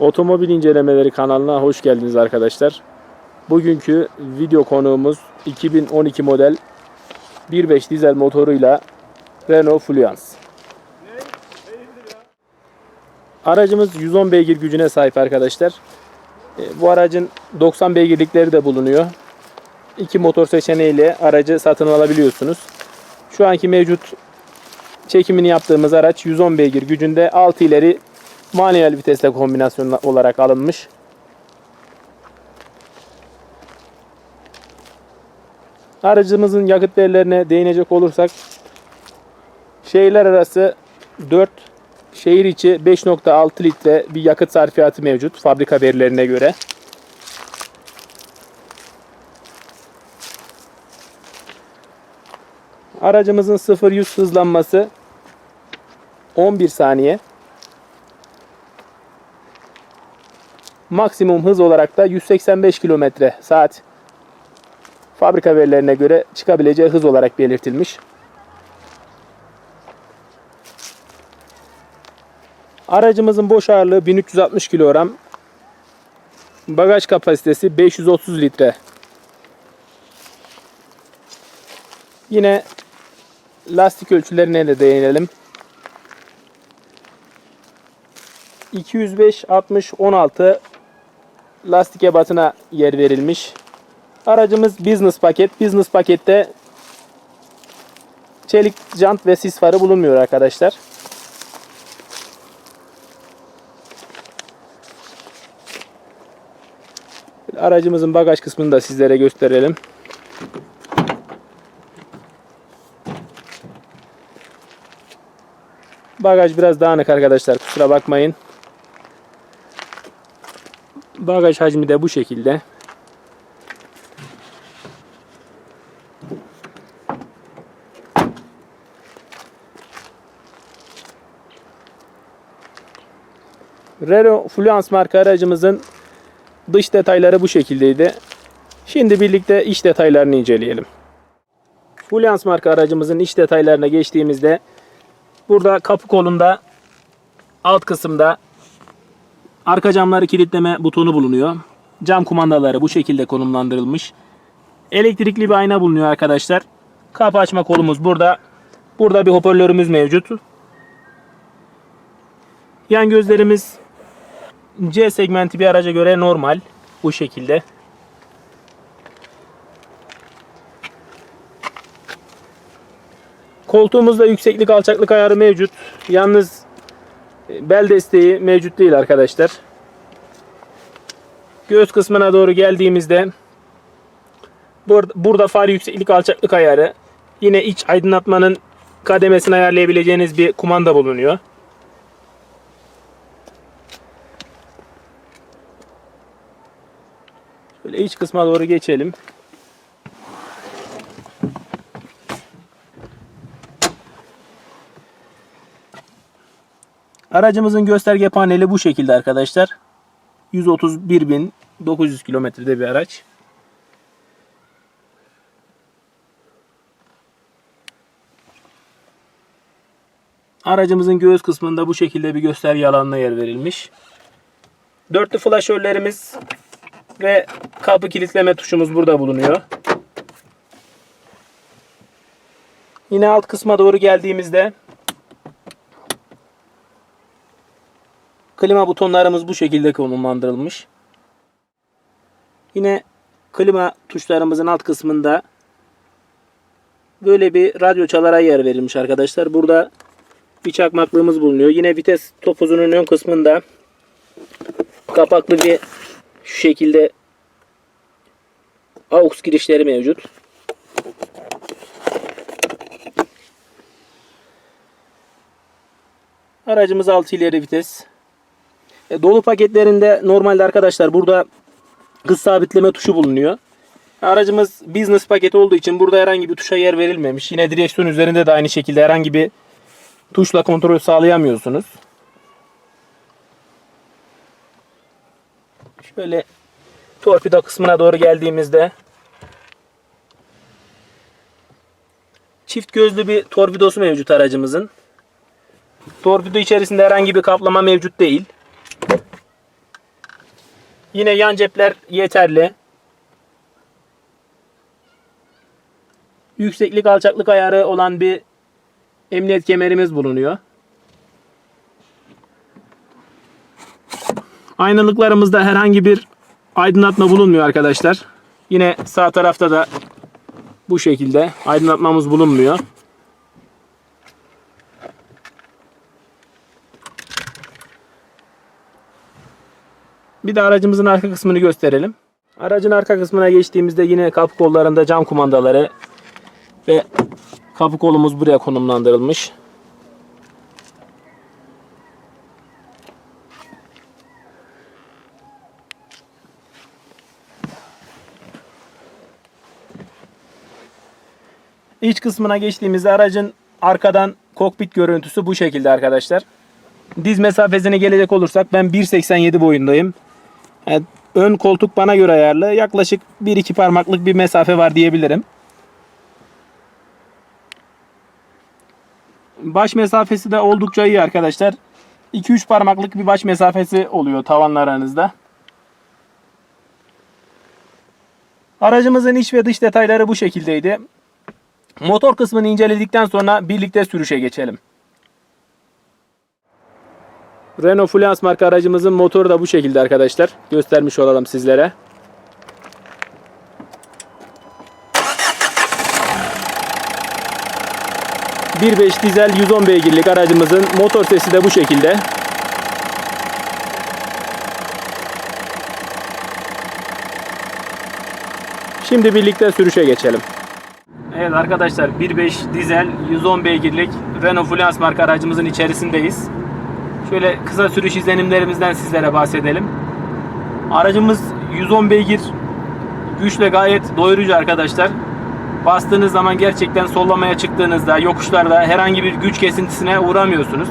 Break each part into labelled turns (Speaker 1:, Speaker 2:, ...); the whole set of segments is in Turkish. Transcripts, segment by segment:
Speaker 1: Otomobil incelemeleri kanalına hoş geldiniz arkadaşlar. Bugünkü video konuğumuz 2012 model 1.5 dizel motoruyla Renault Fluence. Aracımız 110 beygir gücüne sahip arkadaşlar. E, Bu aracın 90 beygirlikleri de bulunuyor. İki motor seçeneğiyle aracı satın alabiliyorsunuz. Şu anki mevcut çekimini yaptığımız araç 110 beygir gücünde 6 ileri manuel vitesle kombinasyon olarak alınmış. Aracımızın yakıt verilerine değinecek olursak şehirler arası 4 şehir içi 5.6 litre bir yakıt sarfiyatı mevcut fabrika verilerine göre. Aracımızın 0-100 hızlanması 11 saniye. Maksimum hız olarak da 185 km saat fabrika verilerine göre çıkabileceği hız olarak belirtilmiş. Aracımızın boş ağırlığı 1360 kilogram. Bagaj kapasitesi 530 litre. Yine lastik ölçülerine de değinelim. 205 60 16 lastik ebatına yer verilmiş. Aracımız business paket. Business pakette çelik jant ve sis farı bulunmuyor arkadaşlar. Aracımızın bagaj kısmını da sizlere gösterelim. Bagaj biraz dağınık arkadaşlar. Kusura bakmayın. Bagaj hacmi de bu şekilde. Renault Fluence marka aracımızın dış detayları bu şekildeydi. Şimdi birlikte iç detaylarını inceleyelim. Fluence marka aracımızın iç detaylarına geçtiğimizde burada kapı kolunda alt kısımda arka camları kilitleme butonu bulunuyor. Cam kumandaları bu şekilde konumlandırılmış. Elektrikli bir ayna bulunuyor arkadaşlar. Kapı açma kolumuz burada. Burada bir hoparlörümüz mevcut. Yan gözlerimiz C segmenti bir araca göre normal. Bu şekilde. Koltuğumuzda yükseklik alçaklık ayarı mevcut. Yalnız bel desteği mevcut değil arkadaşlar. Göğüs kısmına doğru geldiğimizde bur- burada far yükseklik alçaklık ayarı yine iç aydınlatmanın kademesini ayarlayabileceğiniz bir kumanda bulunuyor. Şöyle iç kısma doğru geçelim. Aracımızın gösterge paneli bu şekilde arkadaşlar. 131.900 kilometrede bir araç. Aracımızın göğüs kısmında bu şekilde bir gösterge alanına yer verilmiş. Dörtlü flaşörlerimiz ve kapı kilitleme tuşumuz burada bulunuyor. Yine alt kısma doğru geldiğimizde klima butonlarımız bu şekilde konumlandırılmış. Yine klima tuşlarımızın alt kısmında böyle bir radyo çalara yer verilmiş arkadaşlar. Burada bir çakmaklığımız bulunuyor. Yine vites topuzunun ön kısmında kapaklı bir şu şekilde AUX girişleri mevcut. Aracımız 6 ileri vites. E, dolu paketlerinde normalde arkadaşlar burada hız sabitleme tuşu bulunuyor. Aracımız business paketi olduğu için burada herhangi bir tuşa yer verilmemiş. Yine direksiyon üzerinde de aynı şekilde herhangi bir tuşla kontrol sağlayamıyorsunuz. Şöyle torpido kısmına doğru geldiğimizde çift gözlü bir torpidosu mevcut aracımızın. Torpido içerisinde herhangi bir kaplama mevcut değil. Yine yan cepler yeterli. Yükseklik alçaklık ayarı olan bir emniyet kemerimiz bulunuyor. Aynalıklarımızda herhangi bir aydınlatma bulunmuyor arkadaşlar. Yine sağ tarafta da bu şekilde aydınlatmamız bulunmuyor. Bir de aracımızın arka kısmını gösterelim. Aracın arka kısmına geçtiğimizde yine kapı kollarında cam kumandaları ve kapı kolumuz buraya konumlandırılmış. İç kısmına geçtiğimizde aracın arkadan kokpit görüntüsü bu şekilde arkadaşlar. Diz mesafesine gelecek olursak ben 1.87 boyundayım. Yani ön koltuk bana göre ayarlı. Yaklaşık 1-2 parmaklık bir mesafe var diyebilirim. Baş mesafesi de oldukça iyi arkadaşlar. 2-3 parmaklık bir baş mesafesi oluyor tavanla aranızda. Aracımızın iç ve dış detayları bu şekildeydi. Motor kısmını inceledikten sonra birlikte sürüşe geçelim. Renault Fluence marka aracımızın motoru da bu şekilde arkadaşlar. Göstermiş olalım sizlere. ...1.5 dizel 110 beygirlik aracımızın motor sesi de bu şekilde. Şimdi birlikte sürüşe geçelim. Evet arkadaşlar 1.5 dizel 110 beygirlik Renault Fluence marka aracımızın içerisindeyiz. Şöyle kısa sürüş izlenimlerimizden sizlere bahsedelim. Aracımız 110 beygir güçle gayet doyurucu arkadaşlar. Bastığınız zaman gerçekten sollamaya çıktığınızda yokuşlarda herhangi bir güç kesintisine uğramıyorsunuz.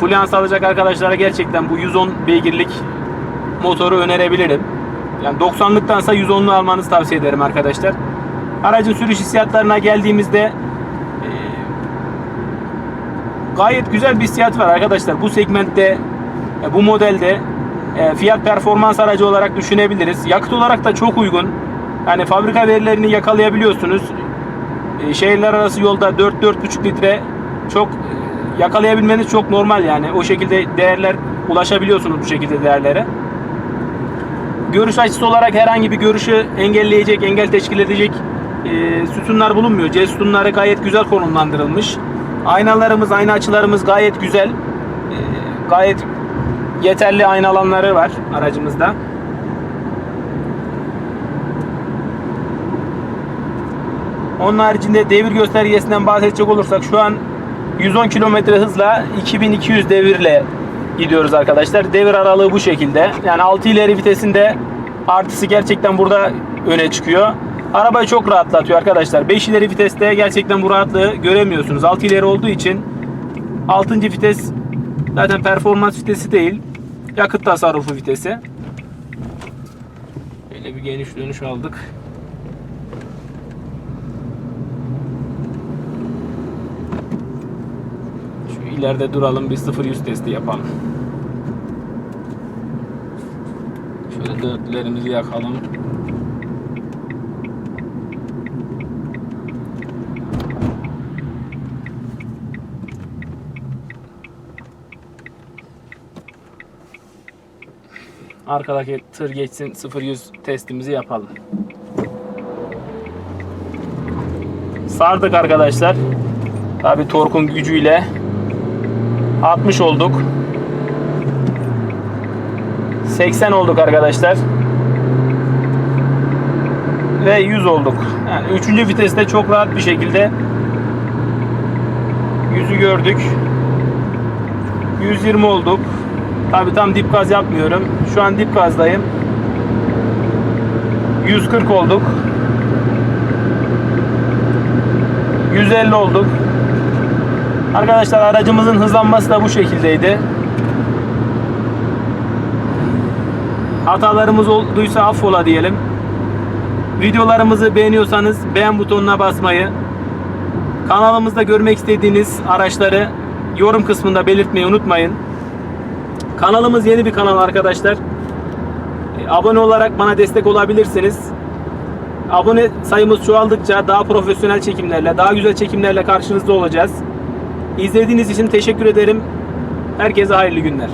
Speaker 1: Fluence alacak arkadaşlara gerçekten bu 110 beygirlik motoru önerebilirim. Yani 90'lıktansa 110'lu almanızı tavsiye ederim arkadaşlar. Aracın sürüş hissiyatlarına geldiğimizde gayet güzel bir hissiyat var arkadaşlar. Bu segmentte, e, bu modelde e, fiyat performans aracı olarak düşünebiliriz. Yakıt olarak da çok uygun. Yani fabrika verilerini yakalayabiliyorsunuz. E, şehirler arası yolda 4-4,5 litre çok yakalayabilmeniz çok normal yani. O şekilde değerler ulaşabiliyorsunuz bu şekilde değerlere. Görüş açısı olarak herhangi bir görüşü engelleyecek, engel teşkil edecek e, sütunlar bulunmuyor. C sütunları gayet güzel konumlandırılmış. Aynalarımız, ayna açılarımız gayet güzel. E, gayet yeterli ayna alanları var aracımızda. Onun haricinde devir göstergesinden bahsedecek olursak şu an 110 km hızla 2200 devirle gidiyoruz arkadaşlar. Devir aralığı bu şekilde. Yani 6 ileri vitesinde artısı gerçekten burada öne çıkıyor. Arabayı çok rahatlatıyor arkadaşlar. 5 ileri viteste gerçekten bu rahatlığı göremiyorsunuz. 6 ileri olduğu için 6. vites zaten performans vitesi değil. Yakıt tasarrufu vitesi. Böyle bir geniş dönüş aldık. Şu ileride duralım bir 0-100 testi yapalım. Şöyle dörtlerimizi yakalım. Arkadaki tır geçsin 0-100 testimizi yapalım. Sardık arkadaşlar. Tabi torkun gücüyle 60 olduk. 80 olduk arkadaşlar. Ve 100 olduk. Yani 3. viteste çok rahat bir şekilde 100'ü gördük. 120 olduk. Tabi tam dip gaz yapmıyorum. Şu an dip gazdayım. 140 olduk. 150 olduk. Arkadaşlar aracımızın hızlanması da bu şekildeydi. Hatalarımız olduysa affola diyelim. Videolarımızı beğeniyorsanız beğen butonuna basmayı, kanalımızda görmek istediğiniz araçları yorum kısmında belirtmeyi unutmayın. Kanalımız yeni bir kanal arkadaşlar. E, Abone olarak bana destek olabilirsiniz. Abone sayımız çoğaldıkça daha profesyonel çekimlerle, daha güzel çekimlerle karşınızda olacağız. İzlediğiniz için teşekkür ederim. Herkese hayırlı günler.